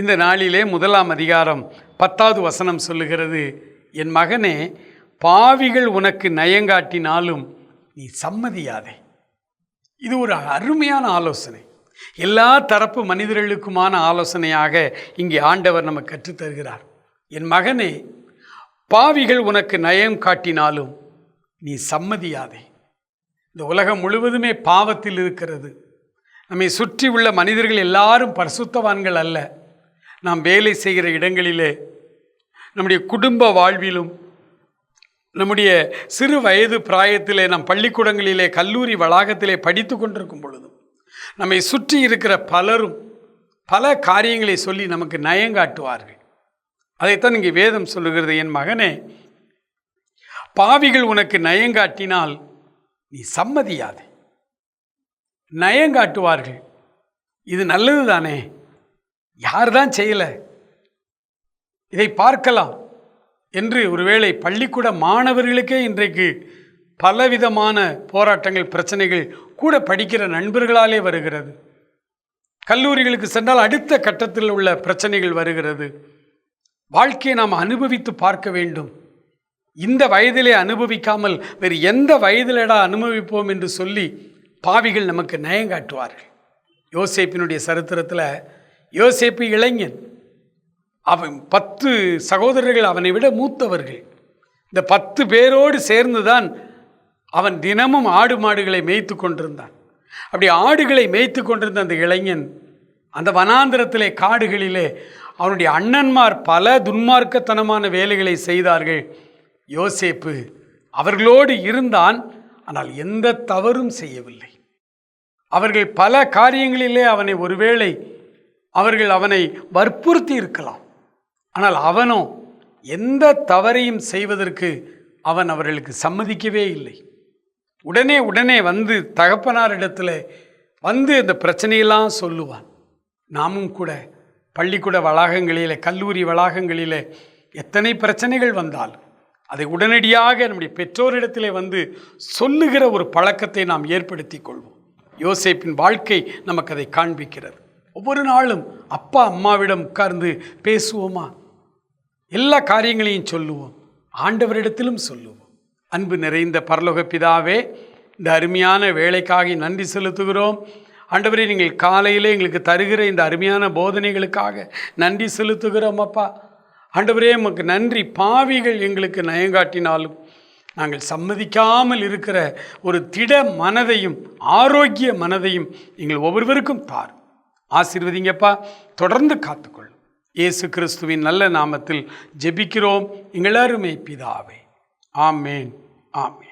இந்த நாளிலே முதலாம் அதிகாரம் பத்தாவது வசனம் சொல்லுகிறது என் மகனே பாவிகள் உனக்கு நயங்காட்டினாலும் நீ சம்மதியாதே. இது ஒரு அருமையான ஆலோசனை. எல்லா தரப்பு மனிதர்களுக்குமான ஆலோசனையாக இங்கே ஆண்டவர் நமக்கு கற்றுத்தருகிறார் என் மகனே பாவிகள் உனக்கு நயம் காட்டினாலும் நீ சம்மதியாதே. இந்த உலகம் முழுவதுமே பாவத்தில் இருக்கிறது. நம்மை சுற்றி உள்ள மனிதர்கள் எல்லாரும் பரிசுத்தவான்கள் அல்ல. நாம் வேலை செய்கிற இடங்களிலே நம்முடைய குடும்ப வாழ்விலும் நம்முடைய சிறு வயது பிராயத்திலே நம் பள்ளிக்கூடங்களிலே கல்லூரி வளாகத்திலே படித்து கொண்டிருக்கும் பொழுதும் நம்மை சுற்றி இருக்கிற பலரும் பல காரியங்களை சொல்லி நமக்கு நயங்காட்டுவார்கள் அதைத்தான் இங்கே வேதம் சொல்லுகிறது என் மகனே பாவிகள் உனக்கு நயங்காட்டினால் நீ சம்மதியாதே. நயங்காட்டுவார்கள் இது நல்லது தானே யார் தான் செய்யலை? இதை பார்க்கலாம். என்று ஒருவேளை பள்ளிக்கூட மாணவர்களுக்கே இன்றைக்கு பலவிதமான போராட்டங்கள் பிரச்சனைகள் கூட படிக்கிற நண்பர்களாலே வருகிறது. கல்லூரிகளுக்கு சென்றால் அடுத்த கட்டத்தில் உள்ள பிரச்சனைகள் வருகிறது. வாழ்க்கையை நாம் அனுபவித்து பார்க்க வேண்டும். இந்த வயதிலே அனுபவிக்காமல் வேறு எந்த வயதிலடா அனுபவிப்போம் என்று சொல்லி பாவிகள் நமக்கு நயங்காட்டுவார்கள். யோசேப்பினுடைய சரித்திரத்தில் யோசேப்பு இளைஞன். அவன் பத்து சகோதரர்கள் அவனை விட மூத்தவர்கள். இந்த பத்து பேரோடு சேர்ந்து தான் அவன் தினமும் ஆடு மாடுகளை மேய்த்து கொண்டிருந்தான். அப்படி ஆடுகளை மேய்த்து கொண்டிருந்த அந்த இளைஞன் அந்த வனாந்திரத்திலே காடுகளிலே அவனுடைய அண்ணன்மார் பல துன்மார்க்கத்தனமான வேலைகளை செய்தார்கள். யோசேப்பு அவர்களோடு இருந்தான் ஆனால் எந்த தவறும் செய்யவில்லை. அவர்கள் பல காரியங்களிலே அவனை ஒருவேளை அவர்கள் அவனை வற்புறுத்தி இருக்கலாம். ஆனால் அவனோ எந்த தவறையும் செய்வதற்கு அவன் அவர்களுக்கு சம்மதிக்கவே இல்லை. உடனே உடனே வந்து தகப்பனாரிடத்தில் வந்து இந்த பிரச்சனையெல்லாம் சொல்லுவான். நாமும் கூட பள்ளிக்கூட வளாகங்களில் கல்லூரி வளாகங்களில் எத்தனை பிரச்சனைகள் வந்தாலும் அதை உடனடியாக நம்முடைய பெற்றோரிடத்திலே வந்து சொல்லுகிற ஒரு பழக்கத்தை நாம் ஏற்படுத்தி கொள்வோம். யோசேப்பின் வாழ்க்கை நமக்கு அதை காண்பிக்கிறது. ஒவ்வொரு நாளும் அப்பா அம்மாவிடம் உட்கார்ந்து பேசுவோமா? எல்லா காரியங்களையும் சொல்லுவோம். ஆண்டவரிடத்திலும் சொல்லுவோம். அன்பு நிறைந்த பரலோக பிதாவே இந்த அருமையான வேலைக்காக நன்றி செலுத்துகிறோம். ஆண்டவரே நீங்கள் காலையிலே எங்களுக்கு தருகிற இந்த அருமையான போதனைகளுக்காக நன்றி செலுத்துகிறோம் அப்பா. ஆண்டவரே உமக்கு நன்றி. பாவிகள் எங்களுக்கு நயங்காட்டினாலும் நாங்கள் சம்மதிக்காமல் இருக்கிற ஒரு திட மனதையும் ஆரோக்கிய மனதையும் எங்கள் ஒவ்வொருவருக்கும் தாரும். ஆசீர்வதிங்கப்பா. தொடர்ந்து காத்துக்கொள்ளும். இயேசு கிறிஸ்துவின் நல்ல நாமத்தில் ஜெபிக்கிறோம். எங்களாருமே பிதாவே. ஆமேன். ஆமேன்.